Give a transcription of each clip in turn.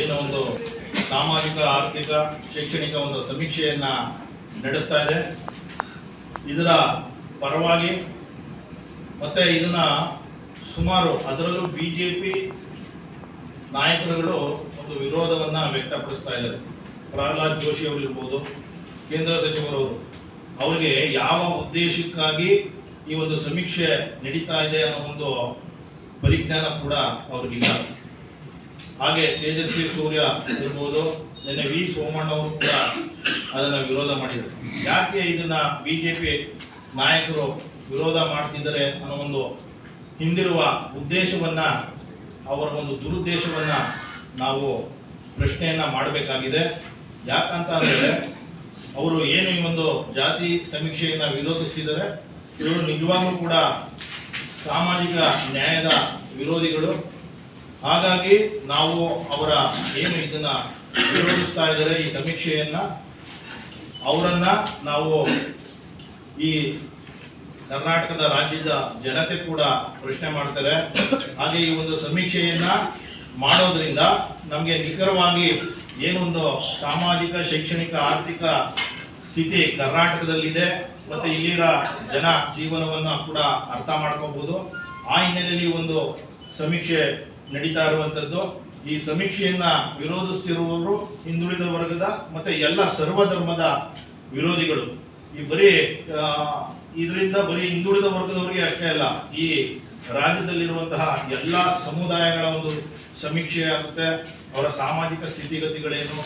ಏನು ಒಂದು ಸಾಮಾಜಿಕ, ಆರ್ಥಿಕ, ಶೈಕ್ಷಣಿಕ ಒಂದು ಸಮೀಕ್ಷೆಯನ್ನ ನಡೆಸ್ತಾ ಇದೆ. ಇದರ ಪರವಾಗಿ ಮತ್ತೆ ಇದನ್ನ ಸುಮಾರು ಅದರಲ್ಲೂ ಬಿ ಜೆ ಪಿ ನಾಯಕರುಗಳು ಒಂದು ವಿರೋಧವನ್ನ ವ್ಯಕ್ತಪಡಿಸ್ತಾ ಇದ್ದಾರೆ. ಪ್ರಹ್ಲಾದ್ ಜೋಶಿ ಅವರಿರ್ಬೋದು, ಕೇಂದ್ರ ಸಚಿವರವರು ಅವರಿಗೆ ಯಾವ ಉದ್ದೇಶಕ್ಕಾಗಿ ಈ ಒಂದು ಸಮೀಕ್ಷೆ ನಡೀತಾ ಇದೆ ಅನ್ನೋ ಒಂದು ಪರಿಜ್ಞಾನ ಕೂಡ ಅವ್ರಿಗಿಲ್ಲ. ಹಾಗೆ ತೇಜಸ್ವಿ ಸೂರ್ಯ ಇರ್ಬೋದು, ನಿನ್ನೆ ವಿ ಸೋಮಣ್ಣ ಅವರು ಕೂಡ ಅದನ್ನು ವಿರೋಧ ಮಾಡಿದರು. ಯಾಕೆ ಇದನ್ನ ಬಿಜೆಪಿ ನಾಯಕರು ವಿರೋಧ ಮಾಡ್ತಿದ್ದಾರೆ ಅನ್ನೋ ಒಂದು ಹಿಂದಿರುವ ಉದ್ದೇಶವನ್ನ, ಅವರ ಒಂದು ದುರುದ್ದೇಶವನ್ನ ನಾವು ಪ್ರಶ್ನೆಯನ್ನ ಮಾಡಬೇಕಾಗಿದೆ. ಯಾಕಂತ ಅಂದ್ರೆ ಅವರು ಏನು ಈ ಒಂದು ಜಾತಿ ಸಮೀಕ್ಷೆಯನ್ನ ವಿರೋಧಿಸ್ತಿದ್ದಾರೆ, ಇವರು ನಿಜವಾಗ್ಲೂ ಕೂಡ ಸಾಮಾಜಿಕ ನ್ಯಾಯದ ವಿರೋಧಿಗಳು. ಹಾಗಾಗಿ ನಾವು ಅವರ ಏನು ಇದನ್ನ ವಿರೋಧಿಸ್ತಾ ಇದ್ದಾರೆ ಈ ಸಮೀಕ್ಷೆಯನ್ನ, ಅವರನ್ನ ನಾವು ಈ ಕರ್ನಾಟಕದ ರಾಜ್ಯದ ಜನತೆ ಕೂಡ ಪ್ರಶ್ನೆ ಮಾಡ್ತಾರೆ. ಹಾಗೆ ಈ ಒಂದು ಸಮೀಕ್ಷೆಯನ್ನ ಮಾಡೋದ್ರಿಂದ ನಮಗೆ ನಿಖರವಾಗಿ ಏನೊಂದು ಸಾಮಾಜಿಕ, ಶೈಕ್ಷಣಿಕ, ಆರ್ಥಿಕ ಸ್ಥಿತಿ ಕರ್ನಾಟಕದಲ್ಲಿದೆ. ಮತ್ತೆ ಇಲ್ಲಿರ ಜನ ಜೀವನವನ್ನ ಕೂಡ ಅರ್ಥ ಮಾಡ್ಕೋಬಹುದು ಆ ಹಿನ್ನೆಲೆಯಲ್ಲಿ ಒಂದು ಸಮೀಕ್ಷೆ ನಡೀತಾ ಇರುವಂತದ್ದು. ಈ ಸಮೀಕ್ಷೆಯನ್ನ ವಿರೋಧಿಸ್ತಿರುವವರು ಹಿಂದುಳಿದ ವರ್ಗದ ಮತ್ತೆ ಎಲ್ಲ ಸರ್ವಧರ್ಮದ ವಿರೋಧಿಗಳು. ಈ ಬರೀ ಇದರಿಂದ ಬರೀ ಹಿಂದುಳಿದ ವರ್ಗದವರಿಗೆ ಅಷ್ಟೇ ಅಲ್ಲ, ಈ ರಾಜ್ಯದಲ್ಲಿರುವಂತಹ ಎಲ್ಲ ಸಮುದಾಯಗಳ ಒಂದು ಸಮೀಕ್ಷೆ ಆಗುತ್ತೆ. ಅವರ ಸಾಮಾಜಿಕ ಸ್ಥಿತಿಗತಿಗಳೇನು,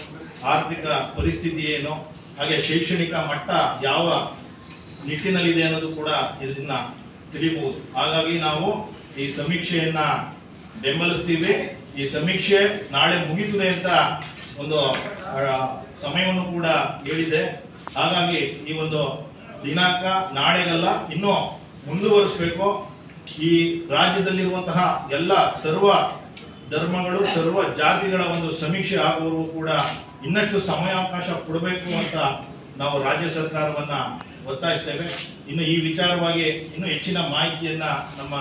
ಆರ್ಥಿಕ ಪರಿಸ್ಥಿತಿ ಏನು, ಹಾಗೆ ಶೈಕ್ಷಣಿಕ ಮಟ್ಟ ಯಾವ ನಿಟ್ಟಿನಲ್ಲಿದೆ ಅನ್ನೋದು ಕೂಡ ಇದನ್ನ ತಿಳಿಬಹುದು. ಹಾಗಾಗಿ ನಾವು ಈ ಸಮೀಕ್ಷೆಯನ್ನ ಬೆಂಬಲಿಸ್ತೀವಿ. ಈ ಸಮೀಕ್ಷೆ ನಾಳೆ ಮುಗೀತದೆ ಅಂತ ಒಂದು ಸಮಯವನ್ನು ಕೂಡ ಹೇಳಿದೆ. ಹಾಗಾಗಿ ಈ ಒಂದು ದಿನಾಂಕ ನಾಳೆಗಲ್ಲ, ಇನ್ನೂ ಮುಂದುವರಿಸಬೇಕು. ಈ ರಾಜ್ಯದಲ್ಲಿರುವಂತಹ ಎಲ್ಲ ಸರ್ವ ಧರ್ಮಗಳು, ಸರ್ವ ಜಾತಿಗಳ ಒಂದು ಸಮೀಕ್ಷೆ ಆಗುವವರೆಗೂ ಕೂಡ ಇನ್ನಷ್ಟು ಸಮಯಾವಕಾಶ ಕೊಡಬೇಕು ಅಂತ ನಾವು ರಾಜ್ಯ ಸರ್ಕಾರವನ್ನ ಒತ್ತಾಯಿಸ್ತೇವೆ ಇನ್ನು ಈ ವಿಚಾರವಾಗಿ ಇನ್ನೂ ಹೆಚ್ಚಿನ ಮಾಹಿತಿಯನ್ನು ನಮ್ಮ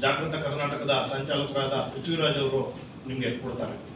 ಜಾಗೃತ ಕರ್ನಾಟಕದ ಸಂಚಾಲಕರಾದ ಪೃಥ್ವಿರಾಜ್ ಅವರು ನಿಮಗೆ ಕೊಡ್ತಾರೆ.